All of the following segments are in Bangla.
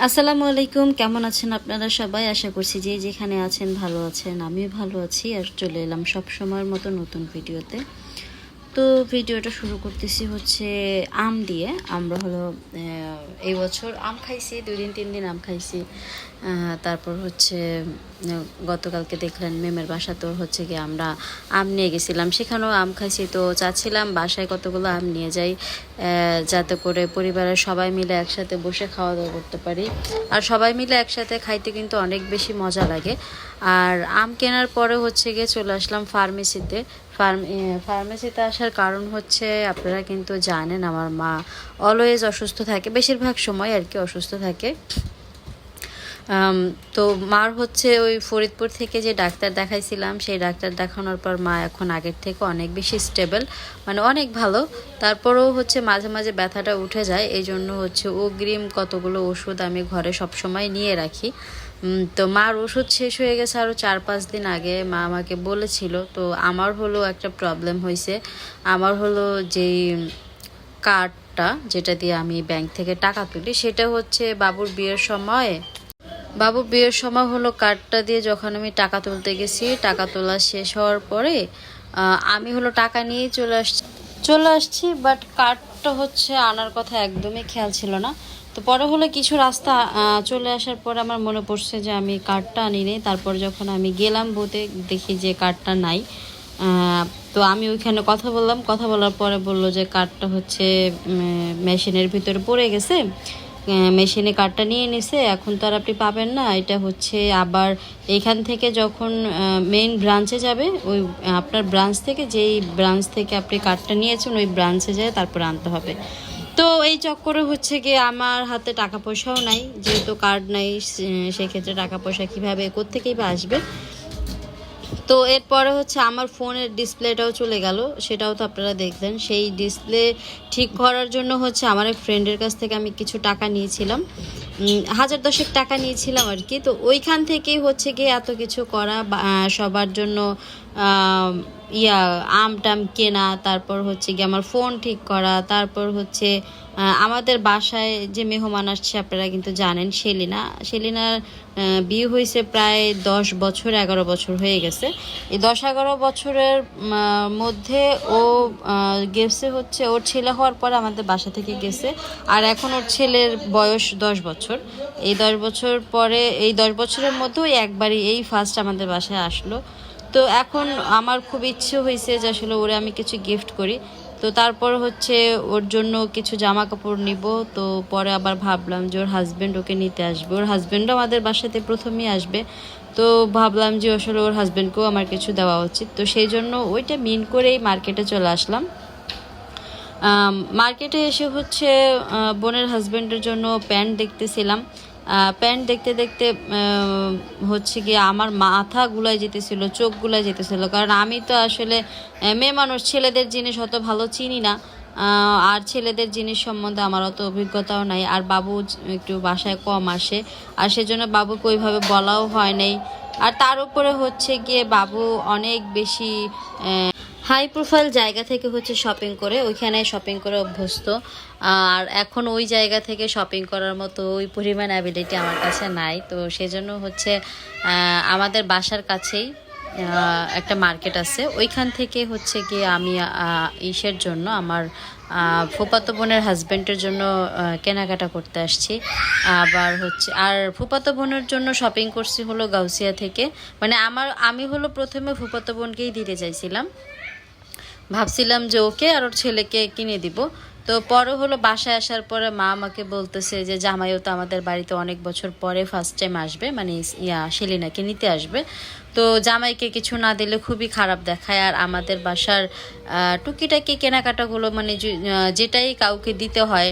আসসালামু আলাইকুম, কেমন আছেন আপনারা সবাই? আশা করছি যে যেখানে আছেন ভালো আছেন, আমিও ভালো আছি আর চলে এলাম সব সময়ের মতো নতুন ভিডিওতে। তো ভিডিওটা শুরু করতেছি হচ্ছে আম দিয়ে। আমরা হলো এই বছর আম খাইছি, দুই দিন, তিন দিন আম খাইছি। তারপর হচ্ছে গতকালকে দেখলেন মেমের বাসা তো হচ্ছে গিয়ে আমরা আম নিয়ে গেছিলাম। সেখানেও আম খাইছি তো চাচ্ছিলাম বাসায় কতগুলো আম নিয়ে যাই যাতে করে পরিবারের সবাই মিলে একসাথে বসে খাওয়া দাওয়া করতে পারি। আর সবাই মিলে একসাথে খাইতে কিন্তু অনেক বেশি মজা লাগে। আর আম কেনার পরে হচ্ছে গিয়ে চলে আসলাম ফার্মেসিতে। ফার্ম ফার্মেসিতে আসার কারণ হচ্ছে, আপনারা কিন্তু জানেন আমার মা অলওয়েজ অসুস্থ থাকে, বেশিরভাগ সময় আর কি অসুস্থ থাকে। তো মার হচ্ছে ওই ফরিদপুর থেকে যে ডাক্তার দেখাইছিলাম, সেই ডাক্তার দেখানোর পর মা এখন আগের থেকে অনেক বেশি স্টেবল মানে অনেক ভালো। তারপরেও হচ্ছে মাঝে মাঝে ব্যথাটা উঠে যায় এই জন্য হচ্ছে অগ্রিম কতগুলো ওষুধ আমি ঘরে সবসময় নিয়ে রাখি। তো মার ওষুধ শেষ হয়ে গেছে আরও চার পাঁচ দিন আগে, মা আমাকে বলেছিল, তো আমার হলো একটা প্রবলেম হয়েছে আমার হলো যেই কার্ডটা যেটা দিয়ে আমি ব্যাংক থেকে টাকা তুলি, সেটা হচ্ছে বাবুর বিয়ের সময় বাবু, বিয়ের সময় হলো কার্ডটা দিয়ে যখন আমি টাকা তুলতে গেছি, টাকা তোলা শেষ হওয়ার পরে আমি হলো টাকা নিয়ে চলে আসছি চলে আসছি বাট কার্ডটা হচ্ছে আনার কথা একদমই খেয়াল ছিল না। তো পরে হলো কিছু রাস্তা চলে আসার পর আমার মনে পড়ছে যে আমি কার্ডটা আনি আনিনি। তারপর যখন আমি গেলাম বুথে, দেখি যে কার্ডটা নাই। তো আমি ওইখানে কথা বললাম। কথা বলার পরে বলল যে কার্ডটা হচ্ছে মেশিনের ভিতরে পড়ে গেছে। মেশিনে কার্ডটা নিয়ে নিছে, এখন তো আর আপনি পাবেন না। এটা হচ্ছে আবার এইখান থেকে যখন মেইন ব্রাঞ্চে যাবে, ওই, আপনার ব্রাঞ্চ থেকে যেই ব্রাঞ্চ থেকে আপনি কার্ডটা নিয়েছেন, ওই ব্রাঞ্চে যায় তারপর আনতে হবে। তো এই চক্করে হচ্ছে গিয়ে আমার হাতে টাকা পয়সাও নাই, যেহেতু কার্ড নাই সেক্ষেত্রে টাকা পয়সা কীভাবে, কোত্থেকেই বা আসবে? তো এরপরে হচ্ছে আমার ফোনের ডিসপ্লেটাও চলে গেল, সেটাও তো আপনারা দেখলেন সেই ডিসপ্লে ঠিক করার জন্য হচ্ছে আমার এক ফ্রেন্ডের কাছ থেকে আমি কিছু টাকা নিয়েছিলাম। হাজার দশেক টাকা নিয়েছিলাম আর কি। তো ওইখান থেকেই হচ্ছে গিয়ে এত কিছু করা সবার জন্য ইয়া আম টাম কেনা, তারপর হচ্ছে গিয়ে আমার ফোন ঠিক করা, তারপর হচ্ছে আমাদের বাসায় যে মেহমান আসছে, আপনারা কিন্তু জানেন, সেলিনা। সেলিনার বিয়ে হয়েছে প্রায় দশ বছর, এগারো বছর হয়ে গেছে। এই দশ এগারো বছরের মধ্যে ও গেছে হচ্ছে, ওর ছেলে হওয়ার পর আমাদের বাসা থেকে গেছে। আর এখন ওর ছেলের বয়স দশ বছর। এই দশ বছর পরে, এই দশ বছরের মধ্যেও একবারই এই ফার্স্ট আমাদের বাসায় আসলো। তো এখন আমার খুব ইচ্ছে হয়েছে যে আসলে ওরে আমি কিছু গিফট করি। তো তারপর হচ্ছে ওর জন্য কিছু জামা কাপড় নিব, তো পরে আবার ভাবলাম যে ওর হাজব্যান্ড ওকে নিতে আসবে। ওর হাজব্যান্ডও আমাদের বাসাতে প্রথমেই আসবে। তো ভাবলাম যে আসলে ওর হাজব্যান্ডকেও আমার কিছু দেওয়া উচিত। তো সেই জন্য ওইটা মিন করেই মার্কেটে চলে আসলাম। মার্কেটে এসে হচ্ছে বোনের হাজবেন্ডের জন্য প্যান্ট দেখতেছিলাম। প্যান্ট দেখতে দেখতে হচ্ছে গিয়ে আমার মাথা গুলাই যেতেছিল চোখ গুলাই যেতেছিল। কারণ আমি তো আসলে মেয়ে মানুষ, ছেলেদের জিনিস অত ভালো চিনি না। আর ছেলেদের জিনিস সম্বন্ধে আমার অত অভিজ্ঞতাও নাই। আর বাবু একটু বাসায় কম আসে। আর সেজন্য বাবুকে ওইভাবে বলাও হয় নাই। আর তার উপরে হচ্ছে গিয়ে বাবু অনেক বেশি হাই প্রোফাইল জায়গা থেকে হচ্ছে শপিং করে, ওইখানে শপিং করে অভ্যস্ত। আর এখন ওই জায়গা থেকে শপিং করার মতো ওই পরিমাণ অ্যাবিলিটি আমার কাছে নাই। তো সেজন্য হচ্ছে আমাদের বাসার কাছেই একটা মার্কেট আছে। ওইখান থেকে হচ্ছে গিয়ে আমি ইসের জন্য আমার ফুপাতো বোনের হাজব্যান্ডের জন্য কেনাকাটা করতে আসছি। আবার হচ্ছে, আর ফুপাতো বোনের জন্য শপিং করছি হলো গাউসিয়া থেকে। মানে আমার, আমি হলো প্রথমে ফুপাতো বোনকেই দিতে চাইছিলাম। ভাবছিলাম যে ওকে আর ওর ছেলেকে কিনে দিব। তো পরে হলো বাসায় আসার পরে মা আমাকে বলতেছে যে, জামাইও তো আমাদের বাড়িতে অনেক বছর পরে ফার্স্ট টাইম আসবে মানে ইয়া সেলিনাকে নিতে আসবে। তো জামাইকে কিছু না দিলে খুবই খারাপ দেখায় আর আমাদের বাসার টুকিটাকি কেনাকাটাগুলো মানে যেটাই কাউকে দিতে হয়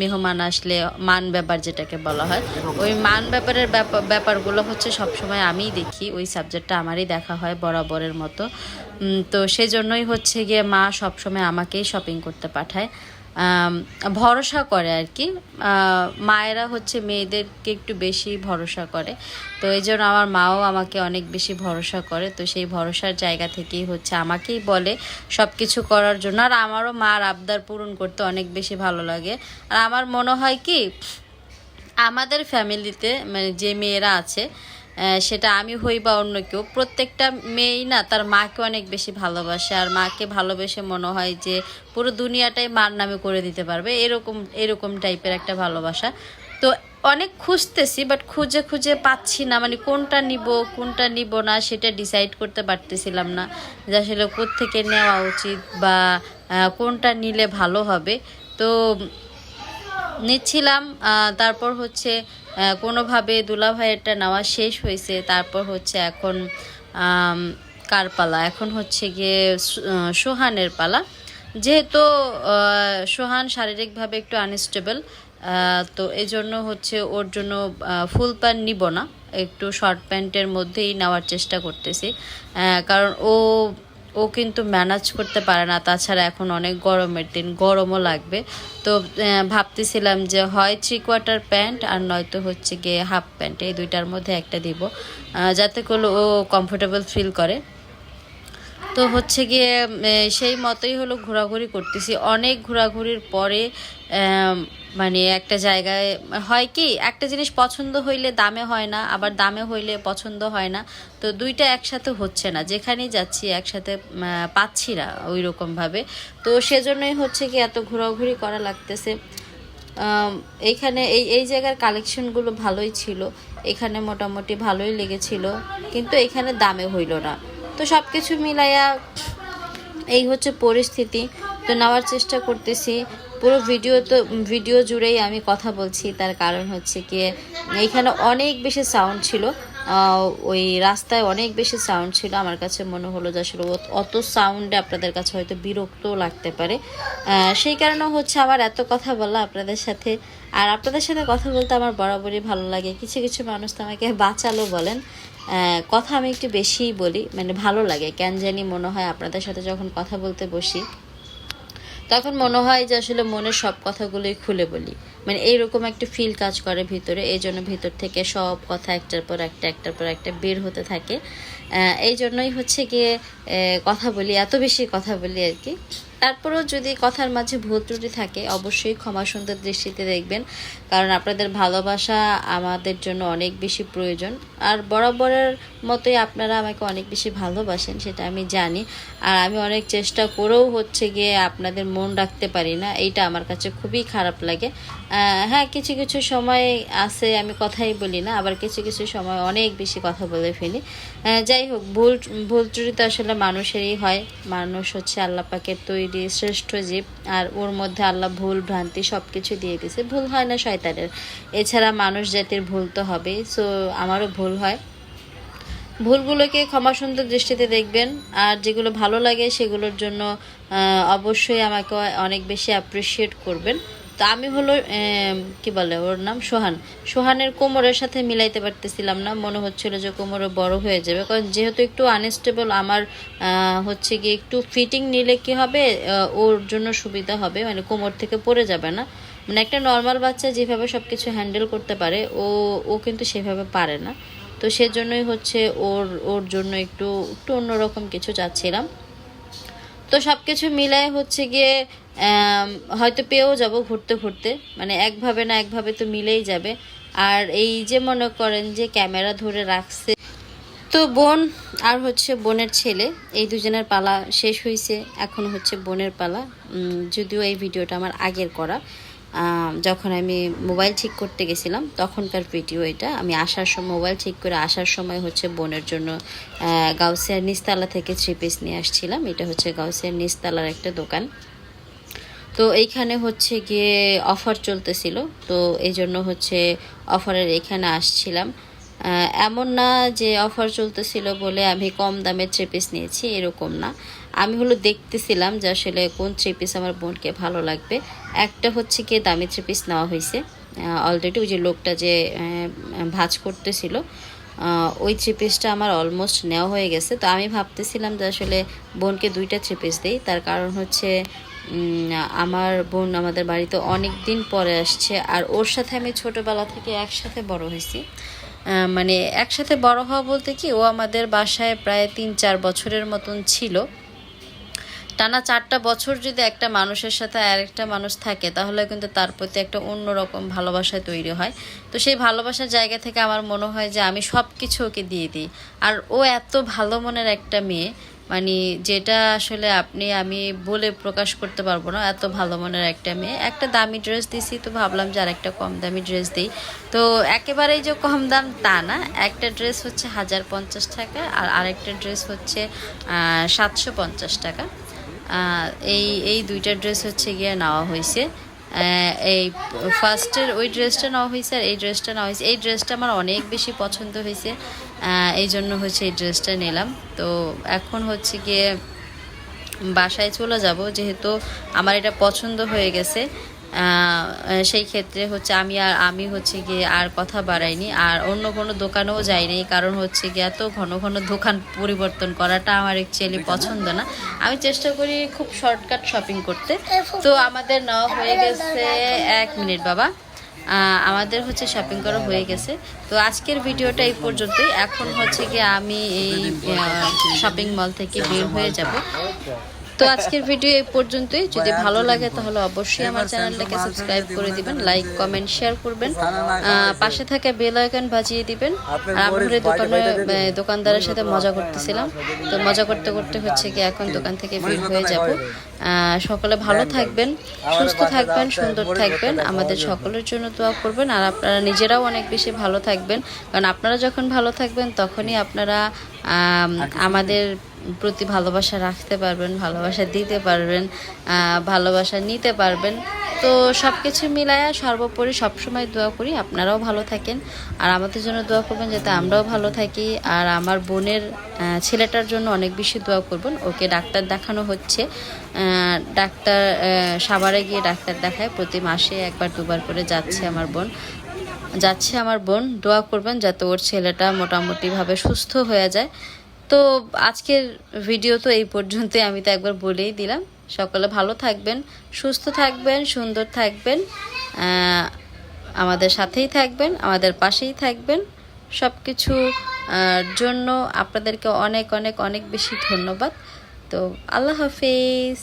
মেহমান আসলে মান ব্যাপার যেটাকে বলা হয়। ওই মান ব্যাপারের ব্যাপার ব্যাপারগুলো হচ্ছে সবসময় আমিই দেখি ওই সাবজেক্টটা আমারই দেখা হয় বরাবরের মতো। তো সেজন্যই হচ্ছে গিয়ে মা সবসময় আমাকেই শপিং করতে পাঠায়। ভরসা করে আর কি। মায়েরা হচ্ছে মেয়েদেরকে একটু বেশি ভরসা করে। তো এই জন্য আমার মাও আমাকে অনেক বেশি ভরসা করে। তো সেই ভরসার জায়গা থেকেই হচ্ছে আমাকেই বলে সব কিছু করার জন্য। আর আমারও মার আবদার পূরণ করতে অনেক বেশি ভালো লাগে। আর আমার মনে হয় কি, আমাদের ফ্যামিলিতে মানে যে মেয়েরা আছে সেটা আমি হই বা অন্য কেউ, প্রত্যেকটা মেয়েই না তার মাকে অনেক বেশি ভালোবাসে আর মাকে ভালোবেসে মনে হয় যে পুরো দুনিয়াটাই মার নামে করে দিতে পারবে, এরকম এরকম টাইপের একটা ভালোবাসা। তো অনেক খুঁজতেছি বাট খুঁজে খুঁজে পাচ্ছি না মানে কোনটা নিব কোনটা নিব না সেটা ডিসাইড করতে পারতেছিলাম না যে আসলে কোত্থেকে নেওয়া উচিত বা কোনটা নিলে ভালো হবে। তো নিচ্ছিলাম তারপর হচ্ছে কোনোভাবে দুলা ভাইয়েরটা নেওয়া শেষ হয়েছে, তারপর হচ্ছে এখন কার পালা? এখন হচ্ছে গিয়ে সোহানের পালা। যেহেতু সোহান শারীরিকভাবে একটু আনস্টেবল তো এই জন্য হচ্ছে ওর জন্য ফুল প্যান্ট নিব না। একটু শর্ট প্যান্টের মধ্যেই নেওয়ার চেষ্টা করতেছি। কারণ ও ও কিন্তু ম্যানেজ করতে পারে না। তাছাড়া এখন অনেক গরমের দিন, গরমও লাগবে। তো ভাবতেছিলাম যে হয় থ্রি কোয়ার্টার প্যান্ট আর নয়তো হচ্ছে গিয়ে হাফ প্যান্ট এই দুইটার মধ্যে একটা দিব। যাতে করে ও কমফোর্টেবল ফিল করে। তো হচ্ছে গিয়ে সেই মতোই হলো ঘোরাঘুরি করতেছি। অনেক ঘোরাঘুরির পরে মানে একটা জায়গায়, হয় কি, একটা জিনিস পছন্দ হইলে দামে হয় না, আবার দামে হইলে পছন্দ হয় না। তো দুইটা একসাথে হচ্ছে না, যেখানেই যাচ্ছি একসাথে পাচ্ছি না ওই রকমভাবে তো সেজন্যই হচ্ছে কি এত ঘোরাঘুরি করা লাগতেছে। এইখানে এই এই জায়গার কালেকশনগুলো ভালোই ছিল, এখানে মোটামুটি ভালোই লেগেছিল, কিন্তু এখানে দামে হইল না। তো সব কিছু মিলাইয়া এই হচ্ছে পরিস্থিতি। তো নেওয়ার চেষ্টা করতেছি। পুরো ভিডিও তো, ভিডিও জুড়েই আমি কথা বলছি। তার কারণ হচ্ছে কি, এইখানে অনেক বেশি সাউন্ড ছিল। ওই রাস্তায় অনেক বেশি সাউন্ড ছিল। আমার কাছে মনে হলো যে আসলে অত- সাউন্ডে আপনাদের কাছে হয়তো বিরক্তও লাগতে পারে। সেই কারণে হচ্ছে আমার এত কথা বলা আপনাদের সাথে। আর আপনাদের সাথে কথা বলতে আমার বরাবরই ভালো লাগে। কিছু কিছু মানুষ তো আমাকে বাঁচালো বলেন। কথা আমি একটু বেশিই বলি মানে ভালো লাগে। কেন জানি মনে হয় আপনাদের সাথে যখন কথা বলতে বসি, তখন মনে হয় যে আসলে মনের সব কথাগুলোই খুলে বলি। মানে এইরকম একটা ফিল কাজ করে ভিতরে এই জন্য ভিতর থেকে সব কথা একটার পর একটা, একটার পর একটা বের হতে থাকে। এই জন্যই হচ্ছে গিয়ে কথা বলি, এত বেশি কথা বলি আর কি। তারপরেও যদি কথার মাঝে ভুল ত্রুটি থাকে, অবশ্যই ক্ষমা সুন্দর দৃষ্টিতে দেখবেন। কারণ আপনাদের ভালোবাসা আমাদের জন্য অনেক বেশি প্রয়োজন। আর বরাবরের মতোই আপনারা আমাকে অনেক বেশি ভালোবাসেন, সেটা আমি জানি। আর আমি অনেক চেষ্টা করেও হচ্ছে গিয়ে আপনাদের মন রাখতে পারি না। এইটা আমার কাছে খুবই খারাপ লাগে। হ্যাঁ কিছু কিছু সময় আছে, আমি কথাই বলি না, আবার কিছু কিছু সময় অনেক বেশি কথা বলে ফেলি। যাই হোক, ভুল ভুল ত্রুটি তো আসলে মানুষেরই হয়। মানুষ হচ্ছে আল্লাহ পাকের তৈরি শ্রেষ্ঠ জীব, আর ওর মধ্যে আল্লাহ ভুল, ভ্রান্তি সব কিছু দিয়ে দিয়েছে ভুল হয় না শয়তানের। এছাড়া মানুষ জাতির ভুল তো হবেই সো আমারও ভুল হয়। ভুলগুলোকে ক্ষমা সুন্দর দৃষ্টিতে দেখবেন, আর যেগুলো ভালো লাগে সেগুলোর জন্য অবশ্যই আমাকে অনেক বেশি অ্যাপ্রিসিয়েট করবেন। তো আমি হলো কি বলে ওর নাম? সোহান। সোহানের কোমরের সাথে মিলাইতে পারতেছিলাম না, মনে হচ্ছিল যে কোমরে বড় হয়ে যাবে। কারণ যেহেতু একটু আনস্টেবল আমার হচ্ছে কি একটু ফিটিং নিলে কি হবে ওর জন্য সুবিধা হবে মানে কোমর থেকে পড়ে যাবে না। মানে একটা নর্মাল বাচ্চা যেভাবে সব কিছু হ্যান্ডেল করতে পারে, ও ও কিন্তু সেভাবে পারে না। তো সেজন্যই হচ্ছে ওর ওর জন্য একটু একটু অন্যরকম কিছু চাচ্ছিলাম। তো সব কিছু মিলায় হচ্ছে গিয়ে হয়তো পেয়েও যাব ঘুরতে ঘুরতে মানে একভাবে না একভাবে তো মিলেই যাবে। আর এই যে মনে করেন যে ক্যামেরা ধরে রাখছে। তো বোন আর হচ্ছে বোনের ছেলে, এই দুজনের পালা শেষ হয়েছে এখন হচ্ছে বোনের পালা। যদিও এই ভিডিওটা আমার আগের করা। যখন আমি মোবাইল ঠিক করতে গেছিলাম, তখনকার ভিডিও এটা। আমি আসার সময় মোবাইল ঠিক করে আসার সময় হচ্ছে বোনের জন্য গাউসিয়ার নিস্তালা থেকে থ্রি পিস নিয়ে আসছিলাম। এটা হচ্ছে গাউসিয়ার নিস্তালার একটা দোকান। তো এইখানে হচ্ছে গিয়ে অফার চলতেছিল, তো এই জন্য হচ্ছে অফারের এখানে আসছিলাম। এমন না যে অফার চলতেছিল বলে আমি কম দামে থ্রি পিস নিয়েছি, এরকম না। আমি হলো দেখতেছিলাম যে আসলে কোন থ্রি পিস আমার বোনকে ভালো লাগবে। একটা হচ্ছে গিয়ে দামি থ্রি পিস নেওয়া হয়েছে। অলরেডি ওই যে লোকটা যে ভাঁজ করতেছিল ওই থ্রি পিসটা আমার অলমোস্ট নেওয়া হয়ে গেছে। তো আমি ভাবতেছিলাম যে আসলে বোনকে দুইটা থ্রি পিস দিই, তার কারণ হচ্ছে আমার বোন আমাদের বাড়িতে অনেক দিন পরে আসছে, আর ওর সাথে আমি ছোটবেলা থেকে একসাথে বড় হয়েছি। মানে একসাথে বড় হওয়া বলতে কি, ও আমাদের বাসায় প্রায় তিন চার বছরের মতন ছিল। টানা চারটা বছর যদি একটা মানুষের সাথে আরেকটা মানুষ থাকে, তাহলে কিন্তু তার প্রতি একটা অন্যরকম ভালোবাসা তৈরি হয়। তো সেই ভালোবাসার জায়গা থেকে আমার মনে হয় যে আমি সব কিছু ওকে দিয়ে দিই। আর ও এত ভালো মনের একটা মেয়ে মানে যেটা আসলে আপনি, আমি বলে প্রকাশ করতে পারব না, এত ভালো মনের একটা মেয়ে। একটা দামি ড্রেস দিছি তো ভাবলাম যে আরেকটা কম দামি ড্রেস দিই। তো একেবারেই যে কম দাম তা না। একটা ড্রেস হচ্ছে হাজার পঞ্চাশ টাকা আর আরেকটা ড্রেস হচ্ছে সাতশো পঞ্চাশ টাকা। এই এই দুইটা ড্রেস হচ্ছে গিয়ে নেওয়া হয়েছে। এই ফার্স্টের ওই ড্রেসটা নেওয়া হয়েছে আর এই ড্রেসটা নেওয়া হয়েছে। এই ড্রেসটা আমার অনেক বেশি পছন্দ হয়েছে। এই জন্য হচ্ছে এই ড্রেসটা নিলাম। তো এখন হচ্ছে গিয়ে বাসায় চলে যাব, যেহেতু আমার এটা পছন্দ হয়ে গেছে। সেই ক্ষেত্রে হচ্ছে আমি আর আমি হচ্ছে গিয়ে আর কথা বাড়াইনি আর অন্য কোনো দোকানেও যাইনি কারণ হচ্ছে গিয়ে এত ঘন ঘন দোকান পরিবর্তন করাটা আমার অ্যাকচুয়ালি পছন্দ না। আমি চেষ্টা করি খুব শর্টকাট শপিং করতে। তো আমাদের নেওয়া হয়ে গেছে এক মিনিট বাবা। আমাদের হচ্ছে শপিং করা হয়ে গেছে। তো আজকের ভিডিওটা এই পর্যন্তই। এখন হচ্ছে গিয়ে আমি এই শপিং মল থেকে বের হয়ে যাব। তো আজকের ভিডিও এই পর্যন্তই। যদি ভালো লাগে তাহলে অবশ্যই আমার চ্যানেলটাকে সাবস্ক্রাইব করে দিবেন লাইক কমেন্ট শেয়ার করবেন। পাশে থাকা বেল আইকন বাজিয়ে দিবেন। আর আমরা দোকানে দোকানদারের সাথে মজা করতেছিলাম। তো মজা করতে করতে হচ্ছে কি এখন দোকান থেকে বের হয়ে যাব। সকলে ভালো থাকবেন সুস্থ থাকবেন সুন্দর থাকবেন। আমাদের সকলের জন্য দোয়া করবেন আর আপনারা নিজেরাও অনেক বেশি ভালো থাকবেন। কারণ আপনারা যখন ভালো থাকবেন তখনই আপনারা আমাদের প্রতি ভালোবাসা রাখতে পারবেন, ভালোবাসা দিতে পারবেন ভালোবাসা নিতে পারবেন। তো সব কিছু মিলায়া সর্বোপরি সবসময় দোয়া করি, আপনারাও ভালো থাকেন। আর আমাদের জন্য দোয়া করবেন যাতে আমরাও ভালো থাকি। আর আমার বোনের ছেলেটার জন্য অনেক বেশি দোয়া করবেন। ওকে ডাক্তার দেখানো হচ্ছে। ডাক্তার সাভারে গিয়ে ডাক্তার দেখায়। প্রতি মাসে একবার, দুবার করে যাচ্ছে আমার বোন। যাচ্ছে আমার বোন। দোয়া করবেন যাতে ওর ছেলেটা মোটামুটিভাবে সুস্থ হয়ে যায়। তো আজকের ভিডিও তো এই পর্যন্তই, আমি তো একবার বলেই দিলাম। সকলে ভালো থাকবেন, সুস্থ থাকবেন, সুন্দর থাকবেন আমাদের সাথেই থাকবেন, আমাদের পাশেই থাকবেন। সব কিছু জন্য আপনাদেরকে অনেক অনেক অনেক বেশি ধন্যবাদ। তো আল্লাহ হাফিজ।